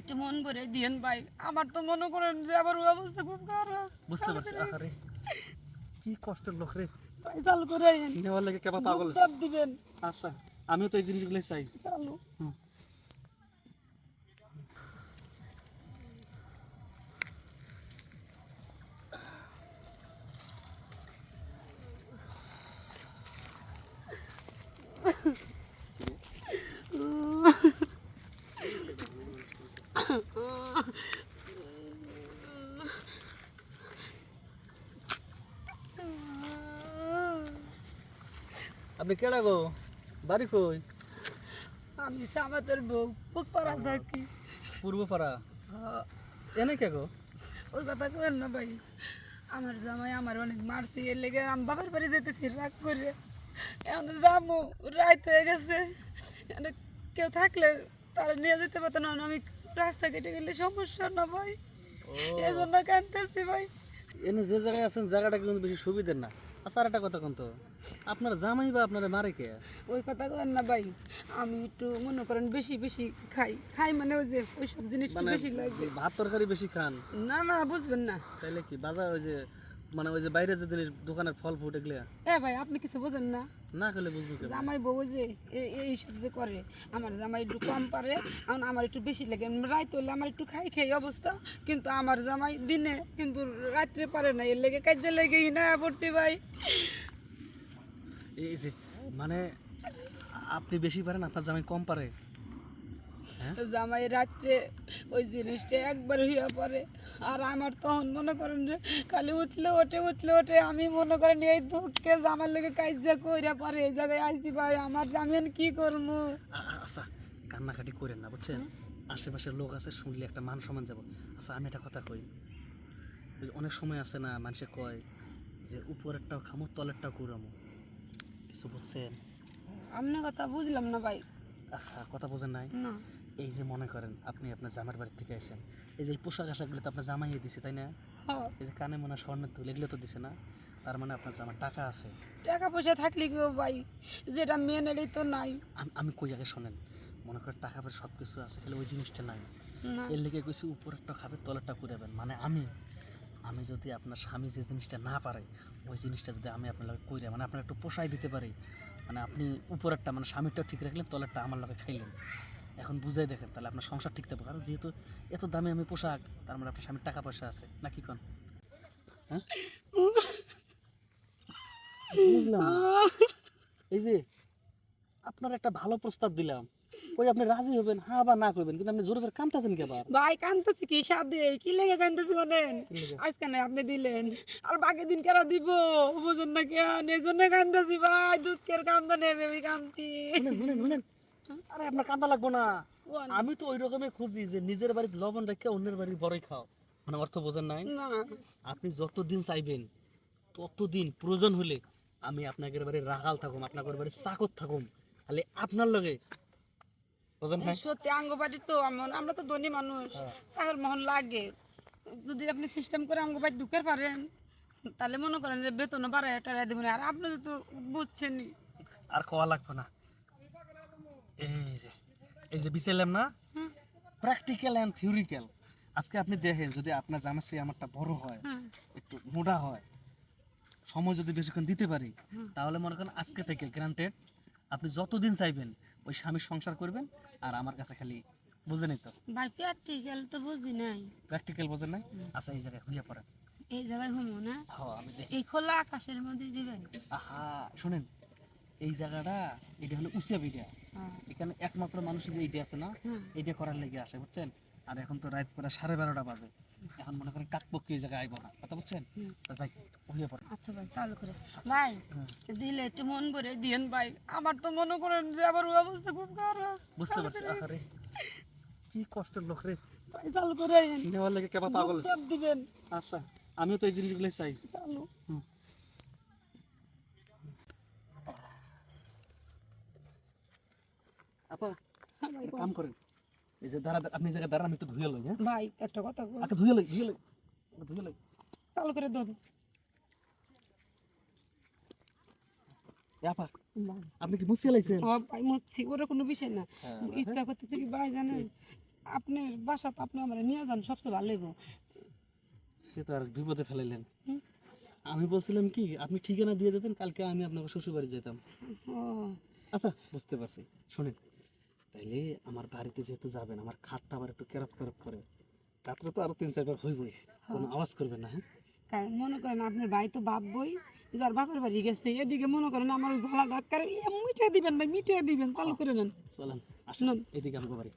একটু মন ভরে দিয়েন ভাই। আমার তো মনে করেন যে আমার অবস্থা খুব খারাপ। বুঝতে পারছি আরে কি কষ্টের লোক রে। ভাই চালু করে নেওয়ার লাগে কেবা পাগল দিবেন। আচ্ছা আমিও তো এই জিনিসগুলো চাই। চালু। হুম। আপনি কেডা গো? বাড়ি কই? আমি সামাতের বউ পুকপাড়া থাকি। পূর্বপাড়া? হ্যাঁ, এনে কে গো? ওই কথা কেন না ভাই আমার জামাই আমার অনেক মারছে এর লেগে আমি বাবার বাড়ি যেতেছি রাগ করে। এখন যাব রাত হয়ে গেছে কেউ থাকলে তারা নিয়ে যেতে পারতো না আমি রাস্তা কেটে গেলে সমস্যা না ভাই? এই জন্য কাঁদতেছি ভাই। এনে যে জায়গায় আছেন জায়গাটা কিন্তু বেশি সুবিধার না। আচ্ছা আর একটা কথা কিন্তু আপনার জামাই বা আপনারা মারে কে? ওই কথা কেন না ভাই আমি একটু মনে করেন বেশি বেশি খাই। খাই মানে ওই যে ওইসব জিনিস মানে বেশি লাগে। ভাত তরকারি বেশি খান? না না বুঝবেন না। তাইলে কি বাজার ওই যে মানে ওই যে বাইরে যে জিনিস দোকানের ফল ফুট এগুলো। এ ভাই আপনি কিছু বোঝেন না। না খেলে বুঝব কেমন? জামাই বউ যে এই সব যে করে আমার জামাই একটু কম পারে এখন আমার একটু বেশি লাগে। রাত হলে আমার একটু খাই খাই অবস্থা। কিন্তু আমার জামাই দিনে কিন্তু রাত্রে পারে না এর লেগে কাজে লেগেই না পড়ছি ভাই। এই যে মানে আপনি বেশি পারেন আপনার জামাই কম পারে। জামাই রাত্রে ওই জিনিসটা একবার হইয়া পড়ে। আর আমার তখন মনে করেন যে খালি উঠলে ওঠে উঠলে ওঠে। আমি মনে করেন এই দুঃখে জামার লেগে কাজা কইরা পরে এই জায়গায় আইছি ভাই আমার জামিন কি করব আচ্ছা কান্নাকাটি করেন না বুঝছেন? আশেপাশের লোক আছে শুনলে একটা মান সম্মান যাব। আচ্ছা আমি একটা কথা কই। অনেক সময় আছে না মানুষে কয় যে উপরেরটাও খামো তলেরটাও কুড়ামো। কিছু বুঝছেন? আপনার কথা বুঝলাম না ভাই। কথা বোঝেন নাই? না। এই যে মনে করেন আপনি আপনার জামার বাড়ি থেকে আসেন এই যে এই পোশাক আশাকগুলো তো আপনার জামাইয়ে দিছে তাই না? হ্যাঁ। এই যে কানে মনে স্বর্ণের তুল এগুলো তো দিছে না। তার মানে আপনার জামার টাকা আছে। টাকা পয়সা থাকলে কি ভাই? যেটা মেন এটাই তো নাই। আম- কই আগে শোনেন মনে করেন টাকা পয়সা সব কিছু আছে খালি ওই জিনিসটা নাই। এর লেগে কইছি উপরেরটা খাবে তলেরটা কুড়াবেন মানে আমি আমি যদি আপনার স্বামী যে জিনিসটা না পারে ওই জিনিসটা যদি আমি আপনার লগে কইরা মানে আপনার একটু পোষাই দিতে পারি মানে আপনি উপরেরটা মানে স্বামীরটা ঠিক রাখলেন তলেরটা আমার লগে খাইলেন। এখন বুঝাই দেখেন তাহলে আপনার সংসার ঠিক থাকবে। কারণ যেহেতু এত দামে আমি পোশাক তার মানে আপনার স্বামীর টাকা পয়সা আছে। নাকি কন? হ্যাঁ? বুঝলাম। এই যে আপনার একটা ভালো প্রস্তাব দিলাম। ওই আপনি রাজি হবেন? হ্যাঁ বা না করবেন? কিন্তু আপনি জোরে জোরে কে ভাই কি? কি লেগে কান্দতেছি বলেন? আজকে না আপনি দিলেন। আর বাকি দিন কেন দিব? বুঝুন না কেন? এই জন্য কান্দতেছি ভাই দুঃখের কান্দ নেবে আমি আরে আপনার কান্দা লাগবো না। আমি তো ওই রকমই খুঁজি যে নিজের বাড়ির লবণ রেখে অন্যের বাড়ির বড়ই খাও। মানে অর্থ বোঝেন নাই। আপনি যতদিন চাইবেন ততদিন প্রয়োজন হলে আমি আপনাদের বাড়ি রাগাল থাকুম আপনাদের বাড়ি চাকর থাকুম। খালি আপনার লগে। বোঝেন নাই? সত্যি আঙ্গবাড়ি তো আমরা তো ধনী মানুষ। হ্যাঁ। চাকর মহন লাগে। যদি আপনি সিস্টেম করে আঙ্গবাড়ি ঢুকে পারেন তাহলে মনে করেন যে বেতন বাড়ায় টাড়াই দেবেন আর আপনি তো বুঝছেনই। আর খাওয়া লাগবে না। এই যে এই যে না? প্র্যাকটিক্যাল অ্যান্ড থিওরিক্যাল আজকে আপনি দেখেন যদি আপনার আমারটা বড় হয় একটু মোটা হয় সময় যদি বেশিক্ষণ দিতে পারি তাহলে মনে করেন আজকে থেকে গ্রান্টেড আপনি যতদিন চাইবেন ওই স্বামীর সংসার করবেন আর আমার কাছে খালি বুঝেনি তো। ভাই প্র্যাকটিক্যাল তো বুঝি নাই। প্র্যাকটিক্যাল বোঝেন নাই? আচ্ছা এই জায়গায় হইয়া পড়েন। এই জায়গায় ঘুমো না? হ্যাঁ আমি এই খোলা আকাশের মধ্যে দিবেন। আহা শুনেন এই জায়গাটা এটা হলো উচিয়া বিডিয়া। হ্যাঁ। এখানে একমাত্র মানুষ যে এইটা আছে না এইটা করার লেগে আসে বুঝছেন? আর এখন তো রাত প্রায় সাড়ে বারোটা বাজে। এখন মনে করেন কাকপক্ষি এই জায়গায় আইব না কথা বুঝছেন? যাই হইয়া পড়ে। আচ্ছা ভাই চালু করে। ভাই দিলে একটু মন ভরে দিয়েন ভাই। আমার তো মনে করেন যে আবার অবস্থা খুব খারাপ। বুঝতে পারছি আরে কি কষ্টের লোক রে। ভাই চালু করে। নেওয়ার লেগে কেবা পাগল দিবেন। আচ্ছা আমিও তো এই জিনিসগুলোই চাই। চালু। হুম। আপা হ্যাঁ ভাই, এক কাম করেন। এই যে দাঁড়া আপনি এই জায়গায় দাঁড়ান আমি একটু ধুয়ে লই হ্যাঁ? ভাই একটা কথা আচ্ছা ধুয়ে লই ধুয়ে লই ধুয়ে লই। চালু করে দেন আপা আপনি কি মুছিয়ে লাইছেন? ও ভাই ওরা কোনো বিষয় না। হ্যাঁ, ইচ্ছা করতেছে কি ভাই জানেন আপনার বাসা তো আপনি আমার নিয়ে যান সবচেয়ে ভালো লাগবো সে তো আর বিপদে ফেলাইলেন। আমি বলছিলাম কি আপনি ঠিকানা দিয়ে দিতেন কালকে আমি আপনাকে শ্বশুর বাড়ি যেতাম আচ্ছা বুঝতে পারছি। শোনেন তাইলে আমার বাড়িতে যেহেতু যাবেন আমার খাটটা আবার একটু কেরাত কেরাত করে। রাত্রে তো আরও তিন চারবার হইবই কোনো আওয়াজ করবেন না হ্যাঁ? কারণ মনে করেন আপনার ভাই তো বাপ বই যার বাপের বাড়ি গেছে এদিকে মনে করেন আমার গলা ডাক্তার মিঠে দিবেন ভাই মিঠে দিবেন চালু করে নেন। চলেন আসুন এদিকে আমাকে বাড়ি।